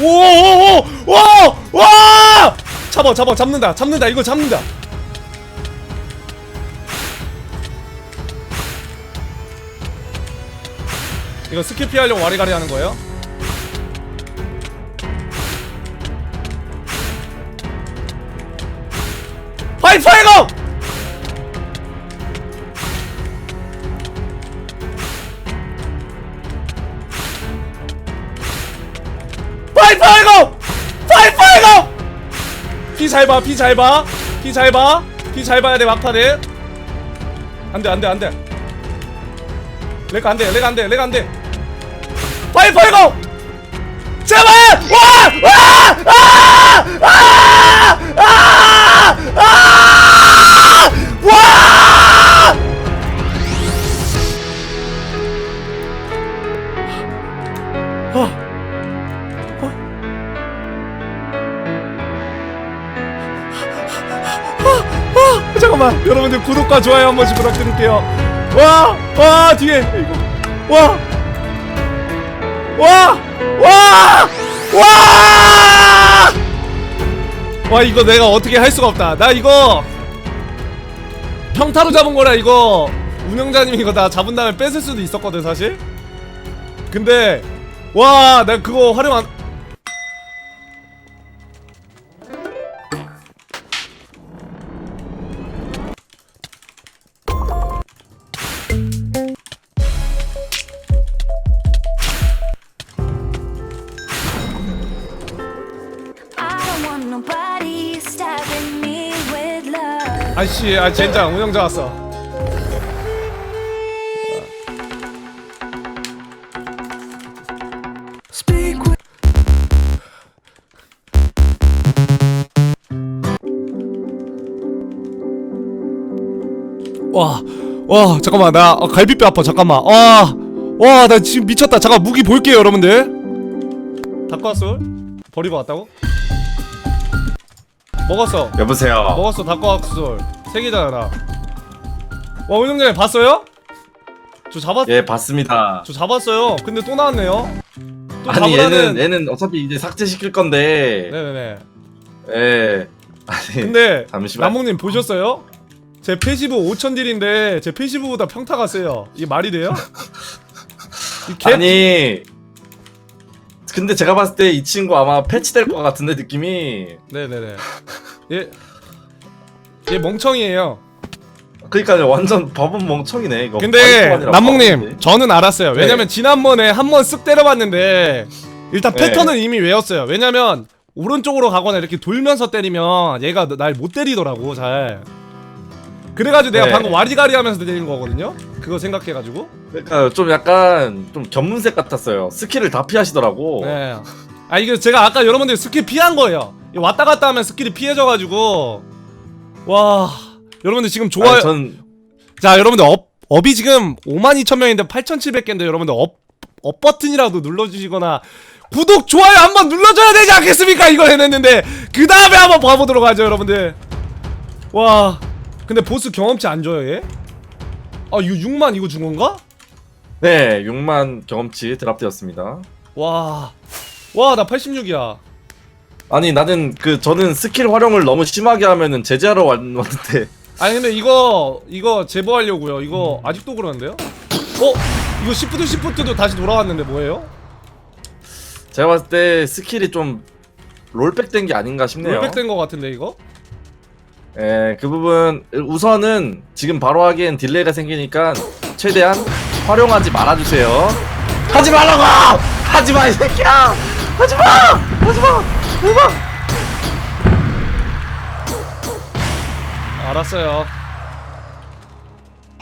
오오오오와 잡아 잡아 잡는다 잡는다 이거 잡는다 이거 스킬 피하려고 와리가리 하는 거예요? 파이 파이거! 파이 파이거! 파이 파이거! 피잘 봐, 피 잘 봐, 피 잘 봐, 피 잘 봐야 돼 막판에. 안 돼 안 돼 안 돼. 렉 안 돼 렉 안 돼 렉 안 돼. 파이 파이거! 제발! 와! 와! 아! 아! 아! 아! 구독과 좋아요 한 번씩 부탁드릴게요 와! 와 뒤에 이거 와! 와! 와! 와! 와 이거 내가 어떻게 할 수가 없다 나 이거 평타로 잡은 거라 이거 운영자님이 이거 나 잡은 다음에 뺏을 수도 있었거든 사실 근데 와 내가 그거 활용 안 아씨 아 젠장 운영자 왔어 와, 와, 잠깐만, 나 어, 갈비뼈 아파, 잠깐만. 와, 와, 나 지금 미쳤다. 잠깐 무기 볼게요, 여러분들. 닭가슴 버리고 왔다고? 먹었어. 여보세요. 먹었어, 닭가슴 세 개잖아, 나. 와, 운영자님 봤어요? 저 잡았, 예, 봤습니다. 저 잡았어요. 근데 또 나왔네요. 또 아니 잡으라는. 얘는 얘는 어차피 이제 삭제시킬 건데. 네네네. 예. 아니. 근데 잠시만. 남몽님 보셨어요? 제 패시브 5천 딜인데 제 패시브보다 평타가 세요. 이게 말이 돼요? 이 개- 아니. 근데 제가 봤을 때 이 친구 아마 패치될 것 같은데 느낌이. 네네네. 얘, 얘 멍청이에요. 그러니까요 완전 법은 멍청이네 이거. 근데 아니라 남몽님 법인데. 저는 알았어요. 네. 왜냐면 지난번에 한 번 쓱 때려봤는데 일단 네. 패턴은 이미 외웠어요. 왜냐면 오른쪽으로 가거나 이렇게 돌면서 때리면 얘가 날 못 때리더라고 잘. 그래가지고 내가 네. 방금 와리가리 하면서 때리는 거거든요. 그거 생각해가지고. 그러니까 좀 약간 좀 견문색 같았어요. 스킬을 다 피하시더라고. 네. 아 이게 제가 아까 여러분들 스킬 피한 거예요. 이거 왔다 갔다 하면 스킬이 피해져가지고 와 여러분들 지금 좋아요. 아니, 전 자 여러분들 업 업이 지금 5만 2천 명인데 8,700개인데 여러분들 업, 업 버튼이라도 눌러주시거나 구독 좋아요 한번 눌러줘야 되지 않겠습니까 이걸 해냈는데 그 다음에 한번 봐보도록 하죠 여러분들 와 근데 보스 경험치 안 줘요 얘? 아 이거 6만 이거 준 건가? 네 6만 경험치 드랍되었습니다. 와 와 나 86이야 아니 나는 그 저는 스킬 활용을 너무 심하게 하면은 제재하러 왔- 왔는데 아니 근데 이거 이거 제보하려고요 이거 아직도 그러는데요? 어? 이거 시프트 시프트도 다시 돌아왔는데 뭐예요? 제가 봤을 때 스킬이 좀 롤백 된 게 아닌가 싶네요. 롤백된 거 같은데 이거? 예, 그 부분 우선은 지금 바로 하기엔 딜레이가 생기니까 최대한 활용하지 말아주세요. 하지 말라고! 하지 마 이 새끼야! 하지 마! 하지 마! 마! 알았어요.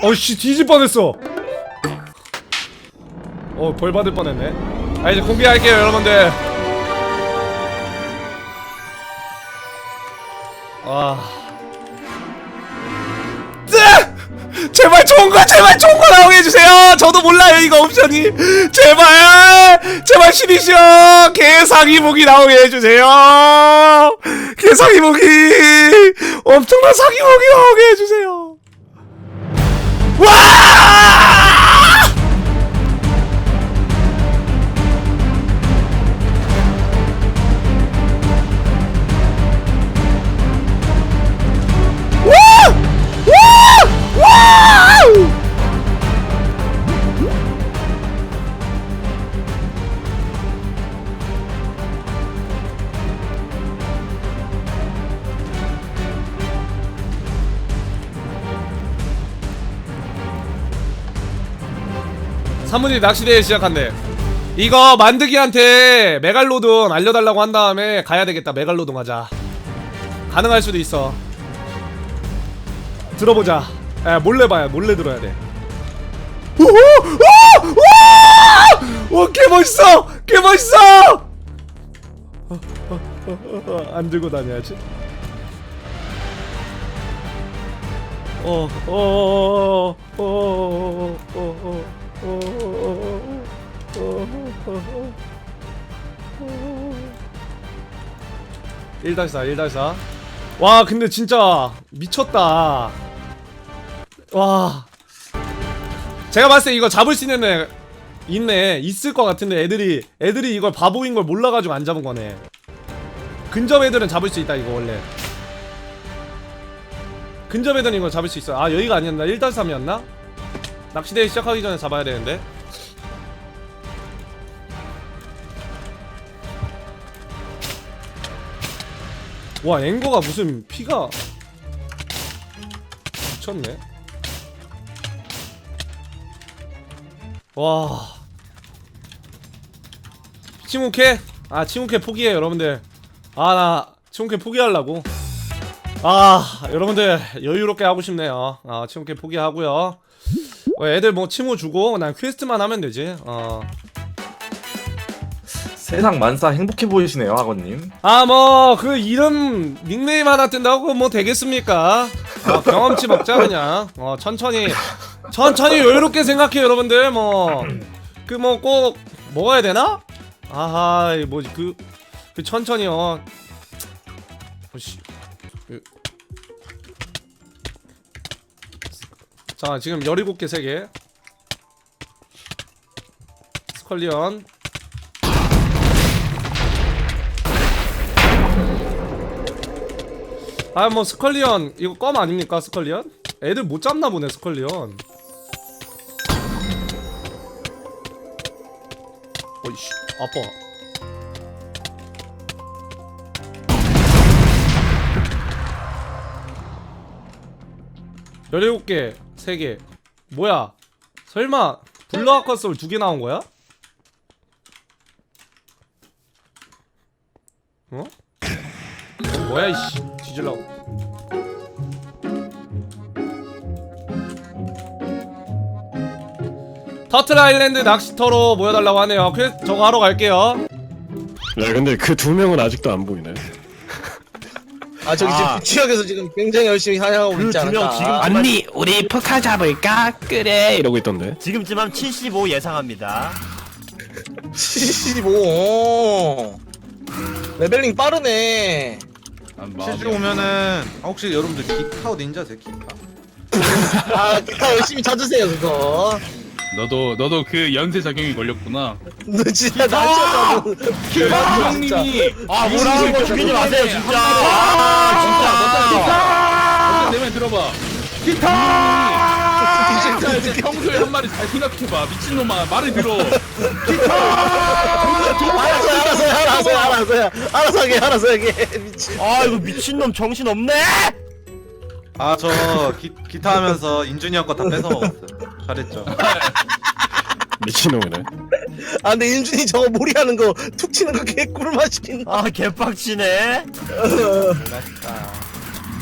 어씨 뒤질 뻔했어. 어 벌 받을 뻔했네. 아 이제 공개할게요 여러분들. 와. 제발 좋은 거 제발 좋은 거 나오게 해주세요. 저도 몰라요 이거 옵션이. 제발 제발 시리시어 개사기 무기 나오게 해주세요. 개사기 무기 엄청난 사기 무기 나오게 해주세요. 와! 사무님 낚시대회 시작한대. 이거 만드기한테 메갈로돈 알려달라고 한 다음에 가야 되겠다. 메갈로돈 하자. 가능할 수도 있어. 들어보자. 야, 몰래 봐야 몰래 들어야 돼. 오! 오! 오! 오! 개 멋있어! 개 멋있어! 안 들고 다녀야지. 어, 어, 어, 어, 어, 어, 어, 어, 어, 어. 1-4 1-4 와 근데 진짜 미쳤다 와 제가 봤을 때 이거 잡을 수 있는 애 있네 있을 것 같은데 애들이 애들이 이걸 바보인 걸 몰라 가지고 안 잡은 거네 근접 애들은 잡을 수 있다 이거 원래 근접 애들은 이거 잡을 수 있어. 아 여기가 아니었나? 1-3이었나? 낚시대회 시작하기 전에 잡아야 되는데. 와 앵거가 무슨 피가 미쳤네. 와. 치무케? 아 치무케 포기해 여러분들. 아나 치무케 포기하려고 아 여러분들 여유롭게 하고 싶네요. 아 치무케 포기하고요. 어, 애들 뭐 치무 주고 난 퀘스트만 하면 되지? 어. 세상 만사 행복해 보이시네요 학원님. 아 뭐 그 이름 닉네임 하나 뜬다고 뭐 되겠습니까? 어, 경험치 먹자 그냥. 어 천천히 천천히 여유롭게 생각해 여러분들. 뭐 그 뭐 꼭 먹어야 되나? 아하 뭐지 그, 그 천천히요. 오씨 자 지금 17개 3개. 스컬리언. 아 뭐 스컬리언 이거 껌 아닙니까 스컬리언? 애들 못 잡나 보네 스컬리언. 어이씨 아빠 열일곱 개, 세 개. 뭐야? 설마 블루아카 소울 두개 나온 거야? 어? 뭐야 이씨 뒤질라고 터틀 아일랜드 낚시터로 모여달라고 하네요 그래 저거 하러 갈게요 야 근데 그 두 명은 아직도 안 보이네. 아 저기 아. 지금 지역에서 지금 굉장히 열심히 사냥하고 그 있지 않을까 지금 언니 우리 포카 잡을까? 그래 이러고 있던데. 지금쯤 하면 75 예상합니다. 75 레벨링 빠르네 실제로 오면은 아, 혹시 여러분들 기타 닌자 아세요? 기타? 아 기타 열심히 찾으세요 그거 너도 너도 그 연쇄 작용이 걸렸구나. 너 진짜 나 진짜 형님이 아 뭐라는 거 죽이지 마세요 진짜. 아 진짜. 내말 들어봐. 진짜 이제 평소에 한 마리 잘 생각해봐. 미친놈아 말을 들어. 알아서 알아서 알아서 알아서 알아서 하게 알아서 하게 미친 아 이거 미친놈 정신 없네. 아저 기타 하면서 인준이 형 거 다 뺏어 먹었어요. 잘했죠. 미친놈이네. 아 근데 윤준이 저거 몰이하는 거 툭 치는 거 개꿀 맛이긴 아 개빡치네.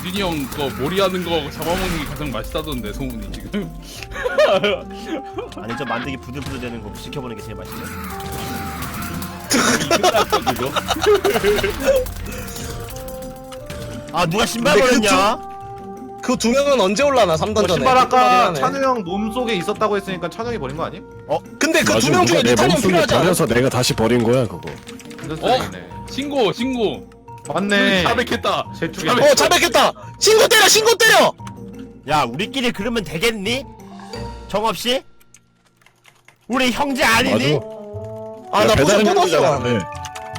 윤이 형거 몰이하는 거 잡아먹는 게 가장 맛있다던데 소문이 지금. 아니 저 만들기 부들부들 되는 거 지켜보는 게 제일 맛있죠. 그거? 아 누가 신발 근데 그 버렸냐? 그 두 명은 언제 올라나 3던전에 신발 아까 찬우 형 몸속에 있었다고 했으니까 찬우 형이 버린 거 아님? 근데 그 두 명 중에 내 리타님 몸속에 필요하지 않아? 버려서 내가 다시 버린 거야 그거. 어? 쓰레기네. 신고 신고. 맞네. 자백했다. 어 자백했다 신고 때려 신고 때려 야 우리끼리 그러면 되겠니? 정업 씨? 우리 형제 아니니? 아나 벌써 끊었어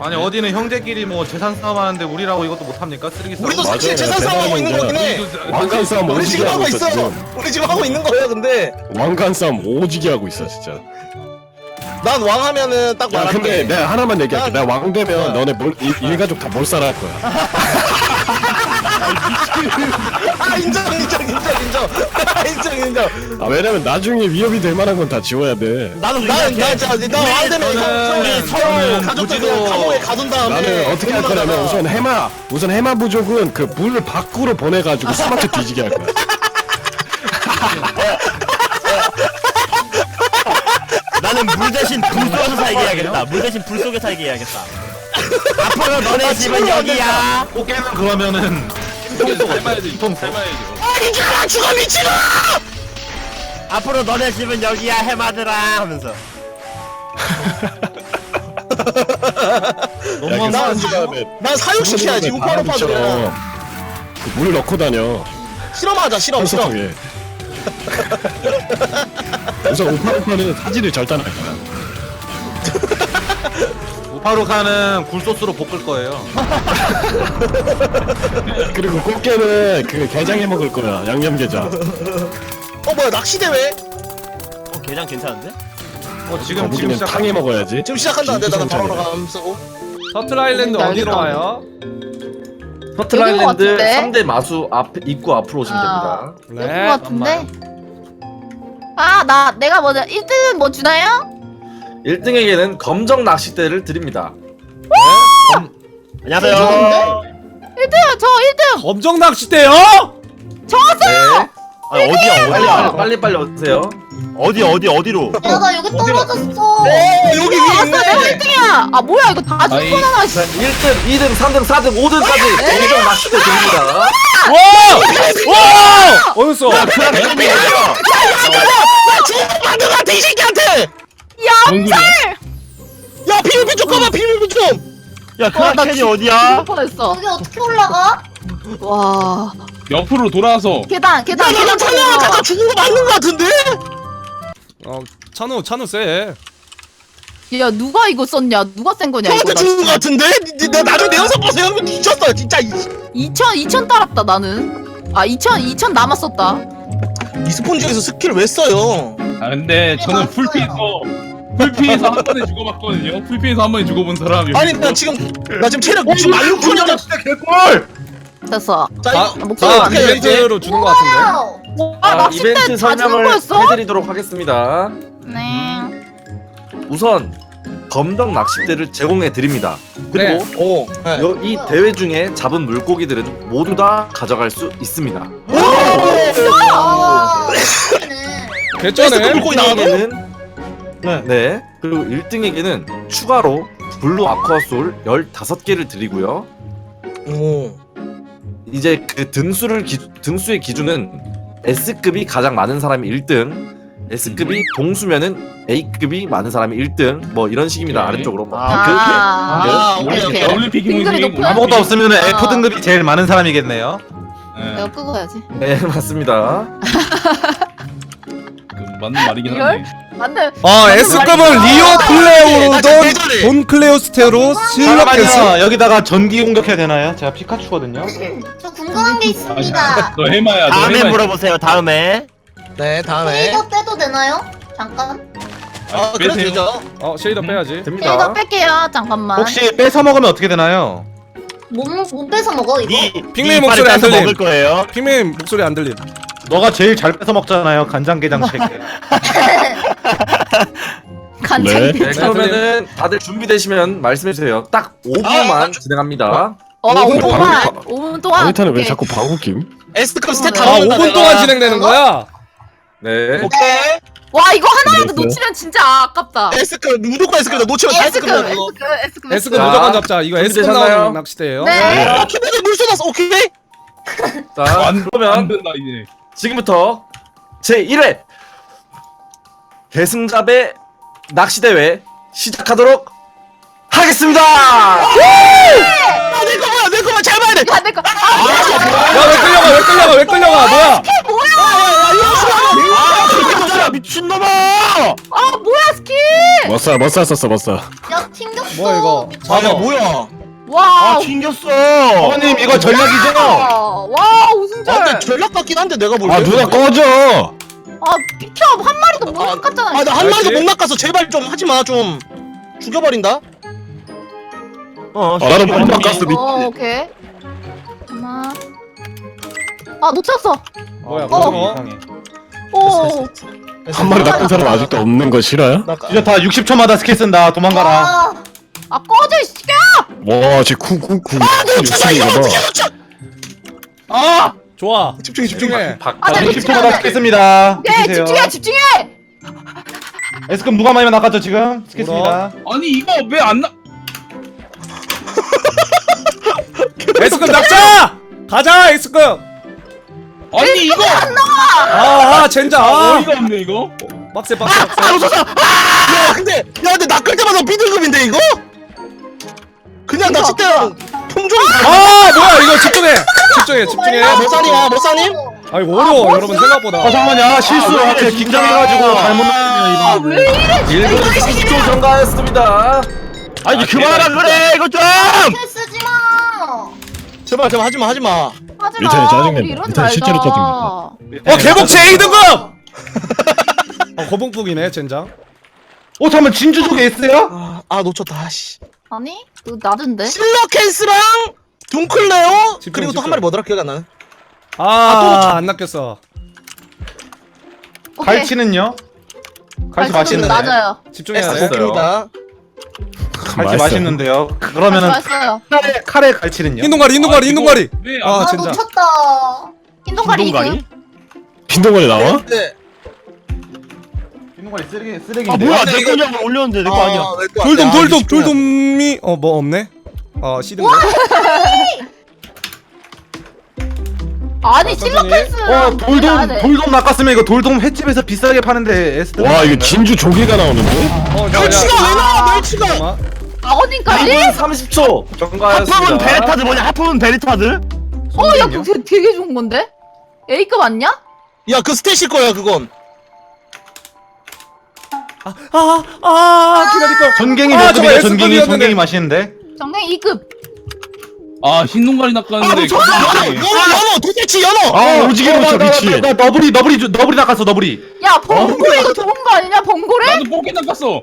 아니 어디는 형제끼리 뭐 재산 싸움 하는데 우리라고 이것도 못 합니까? 쓰레기 싸움. 우리도 맞아요. 사실 재산 대단한 싸움 하고 있는 거긴 해 왕관 싸움 우리 지금 하고 하고 있어 있어 지금. 우리 지금 하고 있는 거야 근데 왕관 싸움 오지게 하고 있어 진짜. 난 왕 하면은 딱 야 말할게 근데 내가 하나만 얘기할게. 난- 내가 왕 되면 어. 너네 몰, 일, 일가족 다 몰살할 거야. 아 인정 인정 인정 인정 인정 인정. 아 왜냐면 나중에 위협이 될 만한 건 다 지워야 돼 나도 그렇게 난난나안 되면 저는 서로 저는 가족들 그냥 감옥에 가둔 다음에 나는 어떻게 할 거냐면 우선 해마 우선 해마 부족은 그 물 밖으로 보내가지고 스마트 뒤지게 할 거야 나는 물 대신 불 속에서 살게 해야겠다. 물 대신 불 속에 살게 해야겠다. 앞으로 너네 집은 여기야. 꽃게는 그러면은 삶아야지 삶아야죠 미친아 죽어 미친아. 앞으로 너네 집은 여기야 해마들아 하면서. 너무 난난 사육시켜야지 우파루파들. 물 넣고 다녀 실험하자 실험 실험. 우선 우파우파는 사지를 절단할 거야 우파루카는 굴소스로 볶을 거예요. 그리고 꽃게는 그 게장해 먹을 거야 양념게장 어 뭐야 낚시 대회? 어 게장 괜찮은데? 어 지금 지금 거북이는 시작. 탕해 먹어야지 지금 시작한다는데 나는 바로 진짜 감 쓰고. 터틀 아일랜드 음, 어디로. 와요? 터틀 여긴 것 아일랜드 같은데? 3대 마수 앞 입구 앞으로 오시면 아. 됩니다. 여기 것 같은데? 아, 나, 내가 먼저 1등 뭐 주나요? 1등에게는 검정 낚싯대를 드립니다. 안녕하세요. 1등, 저 1등! 검정 낚싯대요? 빨리? 빨리 빨리 오세요. 어디 어디 어디로? 야, 나 여기 떨어졌어. 어 여기 위에 아, 내가 있네. 1등이야! 아, 뭐야, 이거 다 아이. 죽고 나나, 씨. 자, 1등, 2등, 3등, 4등, 5등까지 검정 낚싯대 드립니다. 와! 와! 어딨어? 만든 것 같아 이 새끼한테. 야 비밀비 좀 꺼봐 비밀비 좀. 야 크라켄이 어디야? 죽을 뻔했어. 여기 어떻게 올라가? 와. 옆으로 돌아서 계단, 계단, 계단. 찬영아 잠깐 죽은 거 맞는 거 같은데? 어, 찬우, 찬우 쎄. 야, 누가 이거 썼냐? 누가 쓴 거냐, 이거. 형한테 나 죽은 거. 같은데? 니- 내 나중에 내 영상 봐서 형님 뒤졌어 진짜 이, 2000, 2000 따랐다, 나는. 아, 2000, 2000 남았었다. 이 스폰지에서 스킬 왜 써요? 아 근데 저는 풀피에서 풀피에서 한 번에 죽어봤거든요 풀피에서 한 번에 죽어본 사람 아니 나 지금 나 지금 체력 96 분이야. 됐어. 자 다, 이거 목소리 다 어떻게 해야지? 이벤트로 주는 것 같은데. 와, 아, 낚싯대 이벤트 다 주는 설명을 거였어? 해드리도록 하겠습니다. 네. 우선 검정 낚싯대를 제공해 드립니다. 그리고 네. 오. 네. 여- 이 대회 중에 잡은 물고기들은 모두 다 가져갈 수 있습니다. 개쩌네. 물고기 나와도? 1등에게는 네. 그리고 1등에게는 추가로 블루 아쿠아솔 15개를 드리고요. 오. 이제 그 등수를 기, 등수의 기준은 S급이 가장 많은 사람이 1등, S급이 동수면은 A급이 많은 사람이 1등, 뭐 이런 식입니다. 오케이. 아래쪽으로 뭐. 아, 아, 오케이, 오케이. 오케이. 올림픽 등급이 모임이 높아야 아무것도 없으면 아. F 등급이 제일 많은 사람이겠네요. 내가 끄고야지. 네, 맞습니다. 그 맞는 말이긴 이걸? 한데 맞네. 어, S급은 리오 나 클레오돈, 지금 대전에. 돈 클레오스테로, 실력게스. 잠깐만요. 여기다가 전기 공격해야 되나요? 제가 피카츄거든요. 저 궁금한 게 아, 너 해마야 너 다음에 해마 물어보세요. 다음에. 네 다음에. 빼도 되나요? 잠깐. 아 그래 빼세요. 되죠. 어, 쉐이더 빼야지. 이거 됩니다. 뺄게요. 잠깐만. 혹시 뺏어 먹으면 어떻게 되나요? 못, 못 빼서 먹어 이거? 니 핑맨 니 목소리 안 들림. 먹을 거예요. 핑맨 목소리 안 들림. 너가 제일 잘 뺏어 먹잖아요. 간장게장 쉐이크. 간장. 네. 네, 그러면은 다들 준비되시면 말씀해 주세요. 딱 5분만 진행합니다. 어, 오분 5분만. 5분 동안. 아니타는 왜. 자꾸 방귀김? S급 스탯 아, 다 5분 동안 진행되는 거야? 네. 오케이. 와 이거 하나라도 그랬어요? 놓치면 진짜 아깝다. S급 무조건 S급이다. 놓치면 다 S급, S급 자, 무조건 잡자. 이거 준비되셨나요? 나오는 낚싯대예요. 네. 아 키보드 물 쏟았어. 오케이. 자, 그러면 된다 이제 지금부터 제 1회 계승잡의 낚시대회 시작하도록 하겠습니다. 아내 거야 내 거야 잘 봐야 돼. 야, 내 거. 아, 야, 왜 끌려가? 왜 끌려가? 왜 끌려가? 뭐야? 야 미친놈아! 아 뭐야 스킬? 머싸 머싸 썼어 머싸 야 튕겼어. 뭐야 이거? 잡아. 뭐야? 와. 아 튕겼어. 어머님 이거 전략이죠? 와, 와 우승절. 아 근데 전략 같긴 한데 내가 볼 때. 아 누나 꺼져 아 비켜 한 마리도 못 낚았잖아. 아나 한 마리도? 못 낚아서 제발 좀 하지 마 좀. 죽여버린다. 어, 아 나는 못 낚았어 미어 오케이. 하나. 아 놓쳤어. 뭐야 어. 고등어 이상해. 오. 한 마리 낚은 사람 아직도 없는 거 싫어요? 나 이제 다 60초마다 스킬 쓴다 도망가라 아, 아 꺼져 이 새끼야. 와, 쟤 쿠쿠쿠. 욕심인가 봐. 아! 좋아 집중해 집중해 박 아, 나 60초마다 스킬 씁니다 예. 집중해, 집중해. 에스급 누가 많이 나갔죠 지금? 스킬 씁니다 아니 이거 왜 안 나? S급 낙자 가자 S급 아니 이거 아아 젠장 아 어이가 없네 이거. 빡세 빡세 빡세 아야 근데 야 근데 낚을 때마다 비등급인데 이거? 그냥 낚싯대랑 품종이 아 뭐야 이거 집중해. 집중해 집중해. 몇 살이야 몇 살님? 아 이거 어려워 여러분 생각보다. 아 잠깐만요. 실수 아, 그 긴장해가지고 잘못 나왔네요 아, 이거. 왜 이래? 1분 30초 전가했습니다. 아니 그만하라 그래 이거 좀! 쓰지 마. 제발 제발 하지마 하지마. 하지 마. 리타님 짜증낸다. 우리 이러지 리타님 실제로 말자. 짜증낸다. 어 개복치 A등급! 어 거북북이네 젠장. 어 잠깐만 진주족에 S야? 아, 아 놓쳤다 아씨 아니? 그 낮은데? 실러캔스랑 둥클레오 집중, 그리고 또 집중. 한 마리 뭐더라 기억 안 나네 아 안 낚였어 오케이. 갈치는요? 갈치 갈치는 맛있는데 낮아요. 집중해야 돼 고기입니다 갈치 맛있어요. 맛있는데요 그러면은 맛있어요. 카레 카레 갈치는요? 흰동가리 흰동가리 아, 이거 흰동가리 왜아 안- 젠장 놓쳤다. 흰동가리. 흰동가리? 빈동거리 나와? 네. 흰동가리 쓰레기 아 쓰레기인데. 뭐야? 근데 내 알고 올렸는데 내 거 아니야. 내거 돌돔 돌돔 돌돔이 어 뭐 없네? 어 C등급 아니 천천히. 실로펜스. 어 돌돔 돌돔 낚았으면 이거 돌돔 횟집에서 비싸게 파는데 S 와, 이거 진주 조개가 나오는데? 어 멸치가 왜 나와? 멸치가? 1분 30초 하품은 전가했습니다. 베레타드 뭐냐? 하품은 베레타드? 어, 야, 그거 되게, 되게 좋은 건데? A급 아니야? 야그 스테이시 거야 그건 아, 아, 아 기다릴 걸. 아, 전갱이 아, 급이야 전갱이 S급이었는데. 전갱이 2급. 아 흰눈가리 낚았는데 아, 연어 연어 도대체 연어 아 오지게 놓쳐 미친 나 너브리 너브리 너브리 낚았어 너브리 야, 봉고래 이거 어? 좋은 거 아니냐, 봉고래? 나도 뽀개 낚았어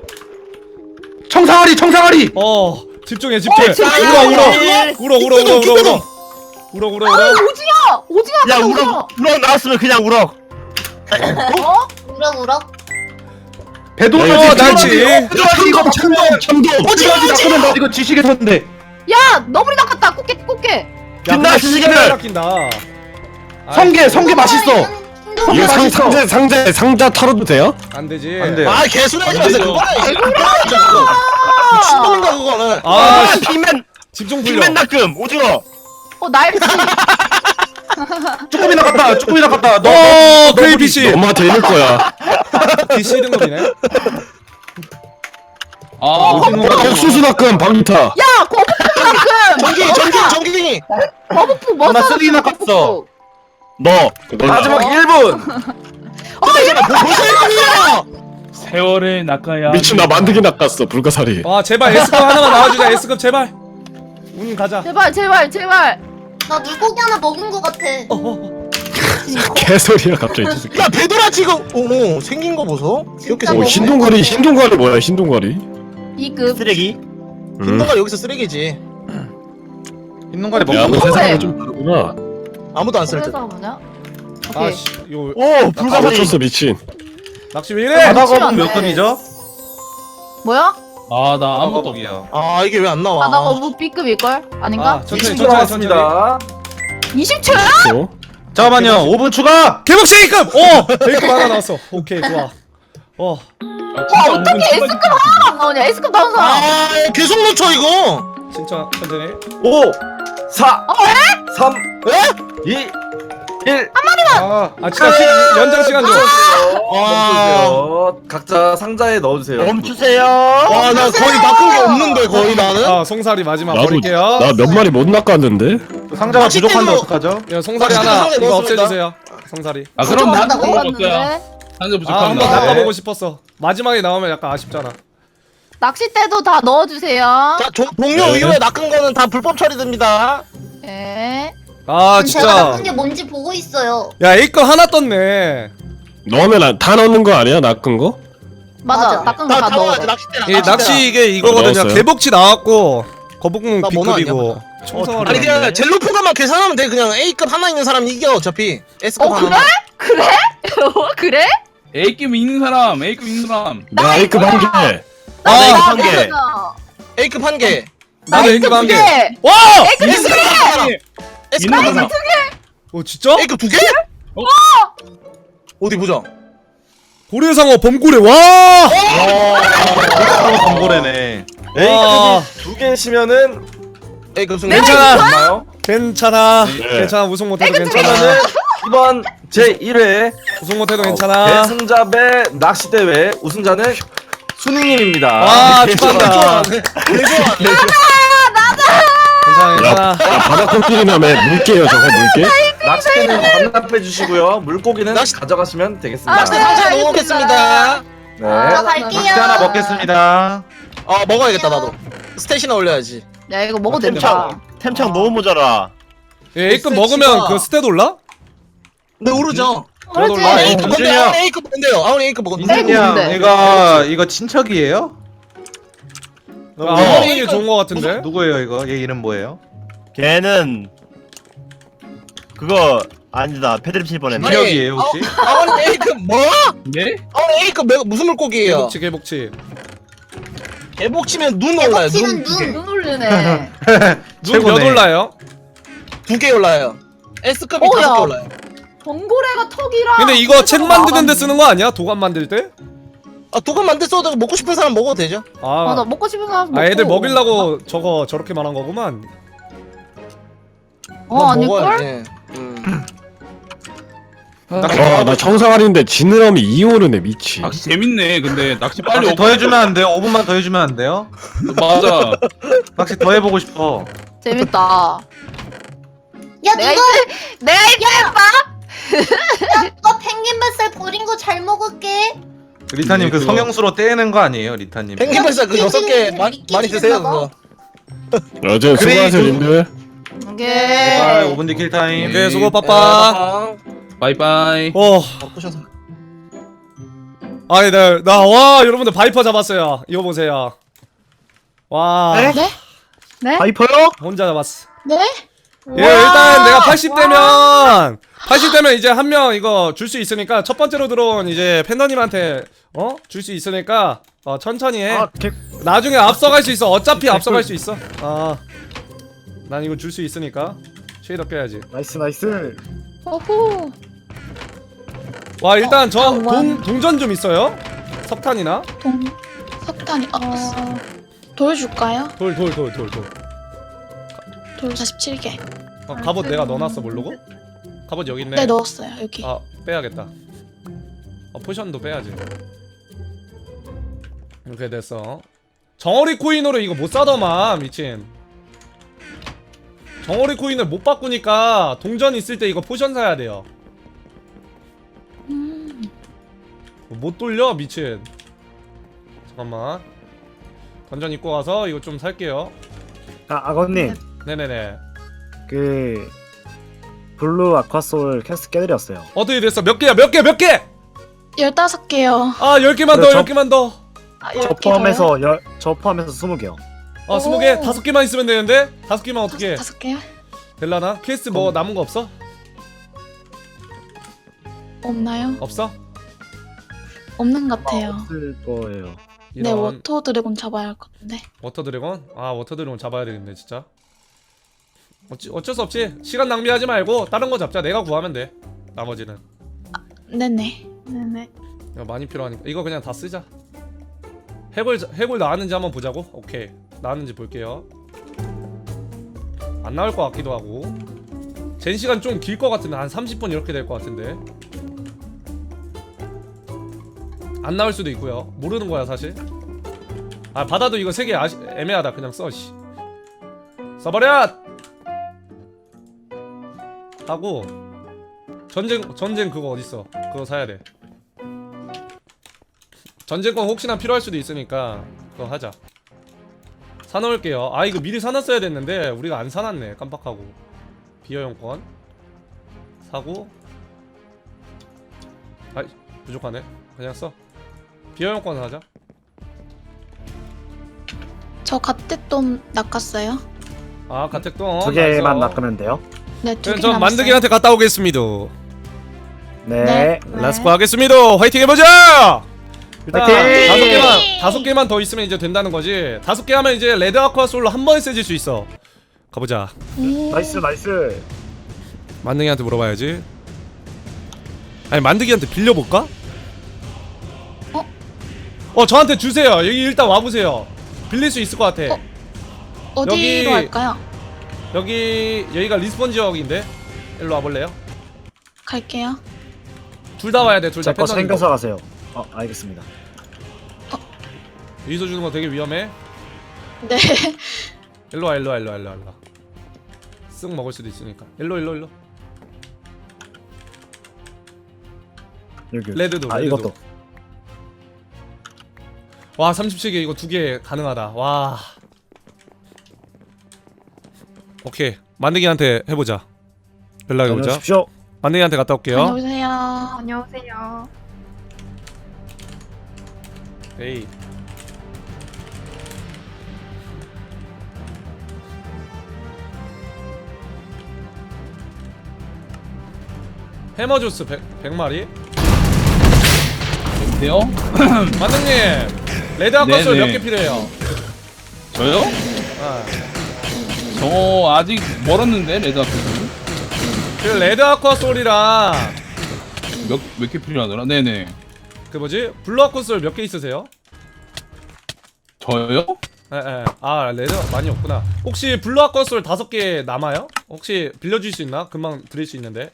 청상아리 청상아리 어, 어, 집중해, 집중해. 어, 집중해. 울어, 울어. 아, 예. 울어, 울어, 울어, 울어, 울어. 울어, 울어, 울어. 오징어! 오징어 야 야, 울어. 울어 나왔으면 그냥 울어 어? 우럭 우럭 배도 야, 어 이거 날치 이거 참돔 참돔! 어지간히 낚으면 나 이거 지식에 섰는데 야, 너구리 낚았다! 꽃게, 꽃게! 시계를 낚인다. 성게 성게 맛있어. 이거 상, 상자, 상자, 상자 털어도 돼요? 안 되지. 안 돼. 아 개소리 하지 마세요 그거는 아! 그거는. 아 핑맨. 집중 불려 핑맨 낚음. 오징어. 어, 날치! 쭈꾸미 낚았다 쭈꾸미 낚았다 너어 크레이피시 엄마한테 이럴 거야. DC 등급이네 아 옥수수 낚음, 방리타. 야, 낚음! 전기 전기 전기갱이 거북목 뭐나 써? 쓰레기 낚았어. 너 마지막 1분 벌써 이거야 세월에 낚아야. 미친, 나 만들기 낚았어, 불가사리. 아 제발 S급 하나만 나와주자 S급 제발 운 가자 제발, 제발, 제발! 나 물고기 하나 먹은 것 같아. 어, 어. 개소리야, 갑자기. 저 새끼. 야 배도라 지금 오 생긴 거 보소 귀엽게 생겼네 흰동거리, 흰동거리 뭐야, 흰동거리? 2급. 쓰레기 음. 흰동가 여기서 쓰레기지 흰동가리 야, 먹고 너 그래. 세상이 좀 다르구나. 아무도 안 쓸 듯 그래서 뭐냐? 오케이. 아씨 이거 오 아, 불가사리 놓쳤어, 미친. 낚시 왜 이래 바다 미치면 거북 안몇 돼. 급이죠? 뭐야? 아 나 아무것도 없어. 아 이게 왜 안 나와? 바다 거북 B급일걸? 아닌가? 아 천천히 20초 천천히 천천히 남았습니다. 20초야? 어? 잠깐만요. 5분 추가! 개복치 A급 오 A급 하나 나왔어. 오케이 좋아. 어. 아, 와, 어떻게 S급 하나가 안 나오냐? S급 나온 사람! 아 계속 놓쳐 이거! 진짜 천천히. 5 4 어, 3 에? 2 1아아 진짜 시, 연장 시간 줘 멈추세요 각자 상자에 넣어주세요 멈추세요 와 나 거의 낚은 게 없는데 거의 나는 아 송사리 마지막 나도, 버릴게요 나 몇 마리 못 낚았는데? 상자가 낚싯대로- 부족한데 어떡하죠? 야 송사리 아, 하나 이거 넣었습니다. 없애주세요 송사리 아 그럼 먹어야. 나왔는데? 한자 아 부족합니다. 한번 네. 낚아보고 싶었어 마지막에 나오면 약간 아쉽잖아 낚싯대도 다 넣어주세요. 자 조- 동료 네. 이후에 낚은 거는 다 불법 처리됩니다 예. 아 제가 진짜 낚은 게 뭔지 보고 있어요. 야 A급 하나 떴네 넣으면 안- 다 넣는 거 아니야, 낚은 거? 맞아. 맞아. 낚은 거다다 넣어. 잡아야지 낚싯대랑 이 낚시 이게 이거거든요 넣었어요? 개복치 나왔고 거북목 나뭐 B급이고 총성화를 아니 그냥 하네. 젤로포가만 계산하면 돼 그냥 A급 하나 있는 사람 이겨 어차피 S급 어 하나 그래? 그래? 어 그래? A급 있는 사람 A급 있는 사람 내가 A급 한 개. 아, 한 개. A급 한 개 나도 A급 A급 한 개. 개. 와! S급 하나 S급 있는 사람 어 진짜? A급 두 개? 어? 어디 보자 고래상어 범고래 와! 범고래네. 와. A급이 두 개시면은 A급 승리 괜찮아. 맞나요? 괜찮아. 네. 괜찮아. 우승 못해도 괜찮아. 그러면은 이번 제 1회 우승 못해도 괜찮아. 배승자 배 낚시 대회 우승자는 순이님입니다. 와 축하한다. 괜찮아. 야, 바닥 코끼리남에 물개요 저거 물개? 낚싯대는 반납해 주시고요. 물고기는 낚시- 가져가시면 되겠습니다. 낚시 상자 넣어놓겠습니다 네. 저 낚시 갈게요. 하나 먹겠습니다. 어 먹어야겠다 나도 스테이시나 올려야지 야 이거 먹어도 된다. 템창 너무 모자라. 예, A급 먹으면 그 스탯 올라? 근데 오르죠 그렇지. 아, A급 뭔데 민준이 형. 아우리 A급 뭔데요 아우리 A급 뭔데 민준이 형 뭔데? 이거 이거 친척이에요? 아, 어머니 좋은 거 같은데. 누구예요 이거? 얘 이름 뭐예요? 걔는 그거 아니다. 패드립 칠 뻔했네. 아니, 기억이에요 혹시? 아우리 A급 뭐? 네? 아우리 A급 매- 무슨 물고기예요? 개복치 개복치. 개복치면 눈 올라요 개복치는 눈 눈. 눈 올리네. 눈몇 최고네. 올라요? 두 개 올라요 S급이 어, 야. 다섯 개 올라요 번고래가 턱이랑. 근데 이거 책 만드는 데 쓰는 거 아니야? 도감 만들 때? 아 도감 만들 써도 먹고 싶은 사람 먹어도 되죠 맞아 아, 먹고 싶은 사람 먹고. 아 애들 먹이려고 저거 저렇게 말한 거구만. 어 아닐걸? 먹어야지. 음. 아, 나 청상아리인데 지느러미 2 오르네 미치. 낚시 재밌네 근데 낚시 빨리 낚시 더 해주면 안 돼요? 5분만 더 해주면 안 돼요? 맞아 낚시 더 해보고 싶어. 재밌다. 야 내가 누가 내가 이제 봐. 누가 펭귄 뱃살 버린 거 잘 먹을게. 리타님 그 그거- 성형수로 떼는 거 아니에요, 리타님? 펭귄 뱃살 그 여섯 개 많이 드세요. 그거 어제 그래, 수고하세요 그- 님들. 오케이. 아, 5분 뒤 킬 타임. 오케이 수고 네, 빠빠. 바이바이 어, 바쁘셔서 아니 나나와 여러분들 바이퍼 잡았어요. 이거 보세요. 와 네? 네? 바이퍼요? 혼자 잡았어. 네? 예 일단 내가 80대면 80대면 이제 한 명 이거 줄 수 있으니까 첫 번째로 들어온 이제 팬더님한테 어 줄 수 있으니까 어 천천히 해. 아, 개... 나중에 앞서갈 수 있어. 어차피 앞서갈 수 있어. 아, 난 이거 줄 수 있으니까 쉐이더 껴야지. 나이스 나이스. 오호. 와 일단 저 아, 와. 동, 동전 좀 있어요? 석탄이나 동 석탄이 어... 돌 줄까요? 돌 돌 돌 돌 돌. 돌 47개 어, 갑옷 내가 넣어놨어 모르고? 갑옷 여기 있네. 네 넣었어요 여기 아 빼야겠다. 어 포션도 빼야지. 이렇게 됐어. 정어리 코인으로 이거 못 사더만 미친. 정어리 코인을 못 바꾸니까 동전 있을 때 이거 포션 사야 돼요. 음, 못 돌려 미친. 잠깐만. 던전 입고 가서 이거 좀 살게요. 아 아버님 네네네. 그 블루 아쿠아소울 퀘스트 깨드렸어요. 어떻게 됐어? 몇 개야? 몇 개? 몇 개? 15개요 아, 10개만 더, 그래, 저- 10개만 더. 아, 저 10개 포함해서 열, 저 포함해서 20개요. 아, 20개? 다섯 개만 있으면 되는데? 다섯 개만 어떻게 다섯 개요? 될라나? 퀘스트 뭐 남은 거 없어? 없나요? 없어? 없는 것 같아요 없을 거예요. 네 이런 워터 드래곤 잡아야 할 것 같은데 워터 드래곤? 아, 워터 드래곤 잡아야 되겠네, 진짜. 어찌, 어쩔 수 없지. 시간 낭비하지 말고 다른 거 잡자. 내가 구하면 돼. 나머지는. 네네 네네 이거 많이 필요하니까 이거 그냥 다 쓰자. 해골 해골 나왔는지 한번 보자고. 오케이. 나왔는지 볼게요. 안 나올 것 같기도 하고. 젠 시간 좀 길 것 같은데 한 30분 이렇게 될 것 같은데. 안 나올 수도 있고요. 모르는 거야 사실. 아 받아도 이거 세개 아시 애매하다. 그냥 써. 씨. 써버려. 하고 전쟁 전쟁 그거 어딨어? 그거 사야 돼. 전쟁권 혹시나 필요할 수도 있으니까 그거 하자. 사놓을게요. 아 이거 미리 사놨어야 됐는데 우리가 안 사놨네. 깜빡하고. 비어용권 사고. 아 부족하네. 그냥 써. 비어용권 하자. 저 갓대돔 낚았어요 아 가택동 두 개만. 낚으면 돼요. 네, 두 그럼 개 전 남았어요. 만드기한테 갔다 오겠습니다 네. 네. 렛츠고 하겠습니다 화이팅 해보자 일단 화이팅! 다섯 개만 다섯 개만 더 있으면 이제 된다는 거지 다섯 개 하면 이제 레드 아쿠아 솔로 한 번에 세질 수 있어 가보자 음. 나이스 나이스. 만드기한테 물어봐야지 아니 만드기한테 빌려볼까? 어? 어 저한테 주세요 여기 일단 와보세요 빌릴 수 있을 것 같아 어? 어디로 여기- 할까요? 여기 여기가 리스폰 지역인데 일로 와볼래요? 갈게요. 둘 다 와야 돼 둘 다 제거 챙겨서 가세요. 어 알겠습니다. 여기서 주는 거 되게 위험해 네. 일로 와 일로 와 일로 와 일로 와 일로 와. 쓱 먹을 수도 있으니까 일로 일로 일로 여기. 레드도 아 레드도. 이것도. 와 37개 이거 두 개 가능하다 와 오케이 만드기한테 해보자 연락해보자. 만드기한테 갔다 올게요 안녕하세요. 안녕하세요. 에이 해머조스 100, 100마리? 돼요? 만등님 레드 아쿠아솔 네 네. 몇개 필요해요? 저요? 아, 저 아직 멀었는데 레드 아크 그 레드 아쿠아 솔이랑 몇몇 개 필요하더라? 네네. 그 뭐지? 블루 아쿠아 솔 몇 개 있으세요? 저요? 에에 아 레드 많이 없구나 혹시 블루 아쿠아 솔 다섯 개 남아요? 혹시 빌려줄 수 있나? 금방 드릴 수 있는데